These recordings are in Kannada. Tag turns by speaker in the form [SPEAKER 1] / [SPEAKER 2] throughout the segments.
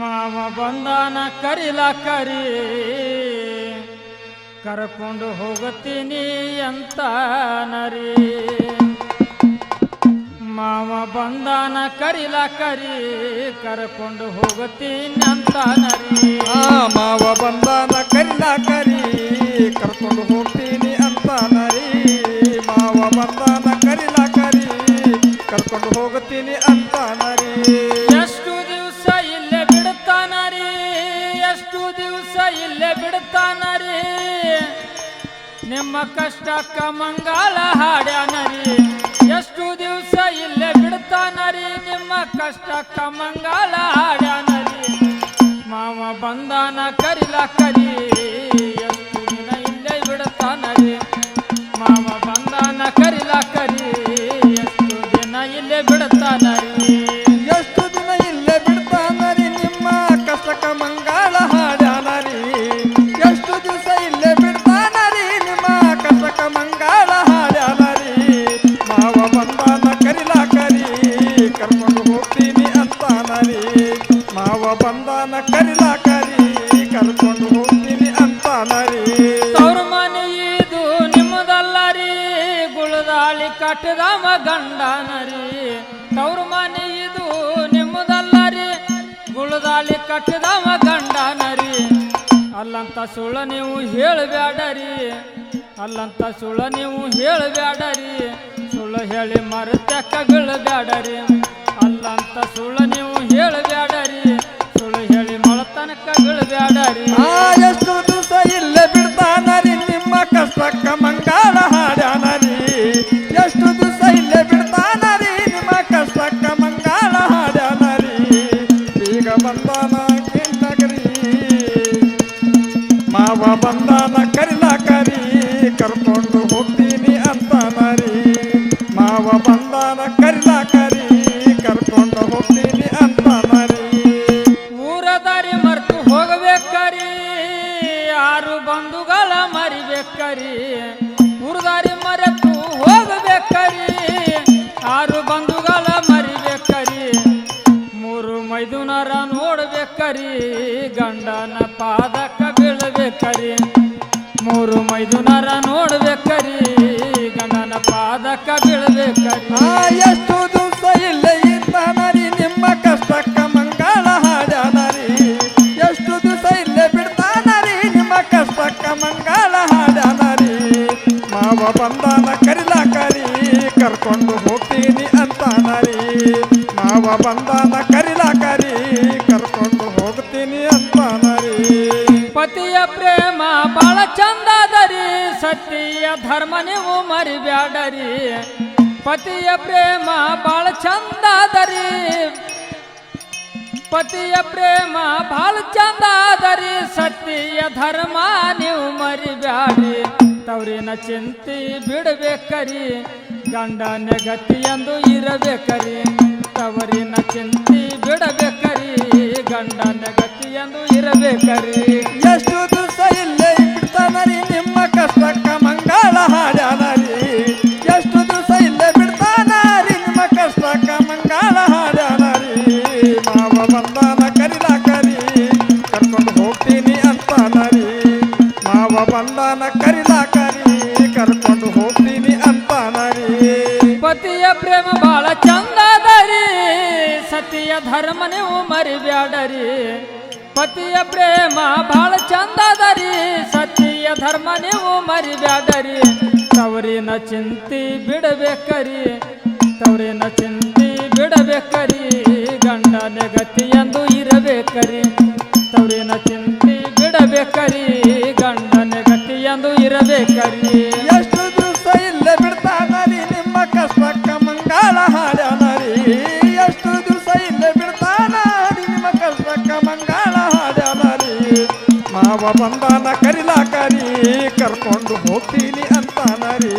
[SPEAKER 1] ಮಾವ ಬಂದಾನ ಕರಿಲ ಕರಿ, ಕರ್ಕೊಂಡು ಹೋಗುತ್ತೀನಿ ಅಂತ ನರಿ.
[SPEAKER 2] ಮಾವ ಬಂದಾನ ಕರಿಲ ಕರಿ, ಕರ್ಕೊಂಡು ಹೋಗುತ್ತೀನಿ ಅಂತ ನರಿ. ಮಾವ ಬಂದಾನ ಕರಿಲ ಕರಿ, ಕರ್ಕೊಂಡು ಹೋಗ ಕರ್ಕೊಂಡು ಹೋಗ್ತೀನಿ ಅಂತ ನರಿ
[SPEAKER 1] ಎಷ್ಟು ದಿವಸ ಇಲ್ಲೇ ಬಿಡ್ತಾನರಿ? ಎಷ್ಟು ದಿವಸ ಇಲ್ಲೇ ಬಿಡ್ತಾನರಿ? ನಿಮ್ಮ ಕಷ್ಟಕ್ಕ ಹಾಡ್ಯಾನ ಹಾಡ್ಯಾನರಿ. ಎಷ್ಟು ದಿವಸ ಇಲ್ಲೇ ಬಿಡ್ತಾನರಿ? ನಿಮ್ಮ ಕಷ್ಟಕ್ಕ ಹಾಡ್ಯಾನ ಹಾಡ್ಯಾನರಿ. ಮಾವ ಬಂದಾನ ಕರಿಲ ಕರಿ ಕಟ್ಟದವ ಗಂಡನರಿ. ತವ್ರ ಮನೆ ಇದು ನಿಮ್ಮದಲ್ಲರಿ. ಗುಳದಾಳಿ ಕಟ್ಟದವ ಗಂಡನರಿ. ಅಲ್ಲಂತ ಸುಳ್ಳ ನೀವು ಹೇಳಬೇಡರಿ ಅಲ್ಲಂತ ಸುಳ್ಳ ನೀವು ಹೇಳಬೇಡರಿ ಸುಳ್ಳು ಹೇಳಿ ಮರತಕ್ಕ ಬೀಳಬೇಡರಿ ಅಲ್ಲಂತ ಸುಳ್ಳ ನೀವು ಹೇಳಬೇಡರಿ ಸುಳ್ಳು ಹೇಳಿ ಮಳತನಕ್ಕ
[SPEAKER 2] ಬೀಳಬೇಡರಿ ಎಷ್ಟು ದಿವಸ ಇಲ್ಲೇ ಬಿಡ್ತಾನರಿ ನಿಮ್ಮ ಕಷ್ಟಕ್ಕ ಕರ್ಕೊಂಡು ಹೋಗ್ತೀನಿ ಮರಿ. ಮಾವ ಬಂದಾನ ಕರ್ಲ ಕರಿ. ಕರ್ಕೊಂಡು ಹೋಗ್ತೀನಿ ಅಂತಾನರಿ
[SPEAKER 1] ಊರ ದಾರಿ ಮರ್ತು ಹೋಗಬೇಕರಿ. ಯಾರು ಬಂಧುಗಳ ಮರಿಬೇಕರಿ. ಊರ ದಾರಿ ಮರೆತು ಹೋಗಬೇಕರಿ. ಯಾರು ಬಂಧುಗಳ ಮರಿಬೇಕರಿ. ಮೂರು ಮೈದುನರ ನೋಡ್ಬೇಕರಿ. ಗಂಡನ ಪಾದಕ ಬೀಳಬೇಕರಿ. ಮೂರು ಮೈದುನರ ನೋಡ್ಬೇಕರಿ ಗಣನ ಪಾದಕ ಬೀಳ್ಬೇಕರಿ.
[SPEAKER 2] ಆ ಎಷ್ಟು ದಿವಸ ಇಲ್ಲ ಇದ್ದಾನರಿ ನಿಮ್ಮ ಕಷ್ಟಕ್ಕ ಮಂಗಳ ಹಾಡ್ಯಾನರಿ. ಎಷ್ಟು ದಿವಸ ಇಲ್ಲೇ ಬಿಡ್ತಾನರಿ ನಿಮ್ಮ ಕಷ್ಟಕ್ಕ ಮಂಗಳ ಹಾಡ್ಯಾನರಿ. ಮಾವ ಬಂದಾನ ಕರಿಲಾಕರಿ ಕರ್ಕೊಂಡು ಹೋಗ್ತೀನಿ ಅಂತಾನರಿ. ಮಾವ ಬಂದಾನ ಕರಿಲಾಕರಿ ಕರ್ಕೊಂಡು ಹೋಗ್ತೀನಿ ಅಂತಾನರಿ.
[SPEAKER 1] ಪತಿಯ ಪ್ರೇಮ ಬಾಳ ಚಂದದರಿ ಸತ್ಯ ಧರ್ಮ ನೀವು ಮರಿಬ್ಯಾಡರಿ. ಪತಿಯ ಪ್ರೇಮ ಬಾಳ ಚಂದದರಿ. ಪತಿಯ ಪ್ರೇಮ ಬಾಳ ಚಂದದರಿ. ಸತ್ಯ ಧರ್ಮ ನೀವು ಮರಿಬ್ಯಾಡಿ ತವರಿನ ಚಿಂತಿ ಬಿಡಬೇಕರಿ. ಗಂಡನ ಗತಿ ಎಂದು ಇರಬೇಕರಿ. ತವರಿನ ಚಿಂತಿ ಬಿಡಬೇಕರಿ. ಗಂಡನ ಗತಿ ಎಂದು ಇರಬೇಕರಿ.
[SPEAKER 2] ಎಷ್ಟು ದಿವಸ ಇಲ್ಲೇ ಬಿಡ್ತಾನರಿ ಕಷ್ಟಕ್ಕ ಮಂಗಳ ಹಾಡ್ಯಾನರಿ. ಎಷ್ಟು ದಿವಸ ಇಲ್ಲೇ ಬಿಡ್ತಾನರಿ. ನಿಮ್ಮ ಕಷ್ಟಕ್ಕ ಮಂಗಳ ಹಾಡ್ಯಾನರಿ. ಮಾವ ಬಂದಾನ ಕರಿಲಾಕರಿ. ಕರ್ಕೊಂಡು ಹೋಗ್ತೀನಿ ಅಂತಾನರಿ. ಮಾವ ಬಂದಾನ ಕರಿಲಾಕರಿ. ಕರ್ಕೊಂಡು ಹೋಗ್ತೀನಿ ಅಂತಾನರಿ.
[SPEAKER 1] ಪತಿಯ ಪ್ರೇಮ ಬಹಳ ಚಂದದರಿ ಸತಿಯ ಧರ್ಮ ನೀವು ಮರಿಬ್ಯಾಡರಿ. ಪತಿಯ ಪ್ರೇಮ ಬಾಳ ಚಂದದರಿ, ಸತಿಯ ಧರ್ಮ ನೀವು ಮರಿಬ್ಯಾಡರಿ. ತವರಿನ ಚಿಂತಿ ಬಿಡಬೇಕರಿ, ತವರಿನ ಚಿಂತಿ ಬಿಡಬೇಕರಿ, ಗಂಡನ ಗತಿ ಎಂದು ಇರಬೇಕರಿ. ತವರಿನ ಚಿಂತಿ ಬಿಡಬೇಕರಿ, ಗಂಡನ ನೆಗತಿ ಎಂದು ಇರಬೇಕರಿ.
[SPEAKER 2] ಮಾವ ಬಂದಾನ ಕರಿಲಾಕರಿ, ಕರ್ಕೊಂಡು ಹೋಗ್ತೀನಿ ಅಂತಾನರಿ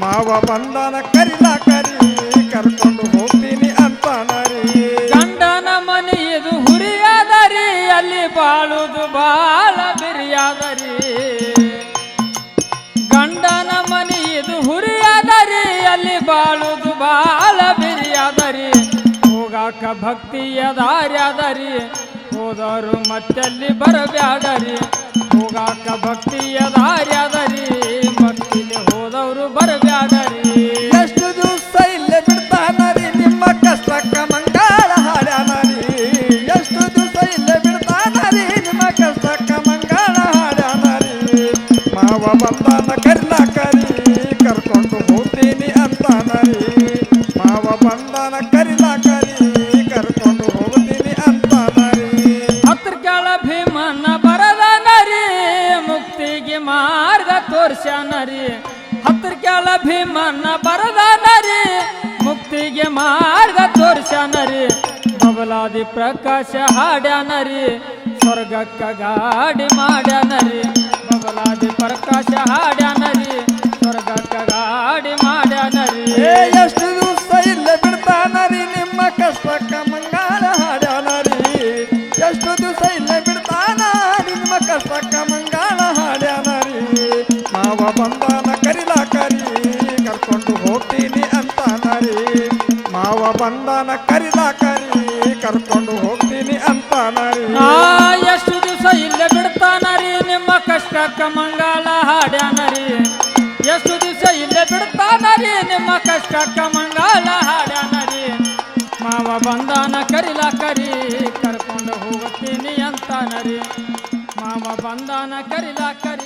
[SPEAKER 2] ಮಾವ ಬಂದಾನ ಕರಿಲಾಕರಿ, ಕರ್ಕೊಂಡು ಹೋಗ್ತೀನಿ ಅಂತಾನರಿ
[SPEAKER 1] ಗಂಡನ ಮನೆ ಇದು ಹುರಿಯಾದರಿ, ಅಲ್ಲಿ ಬಾಳುದು ಬಾಳ ಬಿರಿಯಾದರಿ. ಗಂಡನ ಮನೆ ಇದು ಹುರಿಯಾದರಿ, ಅಲ್ಲಿ ಬಾಳುದು ಬಾಳ ಬಿರಿಯಾದರಿ. ಹೋಗಾಕ ಭಕ್ತಿಯ ದಾರ್ಯಾದರಿ. ಹೋದವರು ಮತ್ತೆಲ್ಲಿ ಬರಬ್ಯಾಡರಿ? ಹೋಗಾಕ ಭಕ್ತಿಯ ದಾರಿಯಾದರಿ. ಮತ್ತಲ್ಲಿ ಹೋದವರು ಬರಬ್ಯಾಡರಿ. ಹತ್ರ ಕೆಳ ಭೀಮನ ಬರದ ನರಿ ಮುಕ್ತಿಗೆ ಮಾರ್ಗ ತೋರ್ಸ್ಯಾನರಿ, ಬಬಲಾದಿ ಪ್ರಕಾಶ ಹಾಡ್ಯಾನರಿ, ಸ್ವರ್ಗಕ್ಕ ಗಾಡಿ ಮಾಡ್ಯಾನರಿ, ಬಬಲಾದಿ ಪ್ರಕಾಶ ಹಾಡ್ಯಾನರಿ.
[SPEAKER 2] ಮಾವ ಬಂದಾನ ಕರಿದ ಕರಿ, ಕರ್ಕೊಂಡು ಹೋಗ್ತೀನಿ ಅಂತ
[SPEAKER 1] ಆ, ಎಷ್ಟು ದಿವಸ ಇಲ್ಲೇ ಬಿಡ್ತಾನರಿ ನಿಮ್ಮ ಕಷ್ಟಕ್ಕ ಮಂಗಳ ಹಾಡ್ಯಾನರಿ ಎಷ್ಟು ದಿವಸ ಇಲ್ಲೇ ಬಿಡ್ತಾನರಿ ನಿಮ್ಮ ಕಷ್ಟಕ್ಕ ಮಂಗಳ ಹಾಡ್ಯಾನರಿ ಮಾವ ಬಂದಾನ ಕರಿಲ ಕರಿ, ಕರ್ಕೊಂಡು ಹೋಗುತ್ತೀನಿ ಅಂತಾನರಿ ಮಾವ ಬಂದಾನ ಕರಿಲ ಕರಿ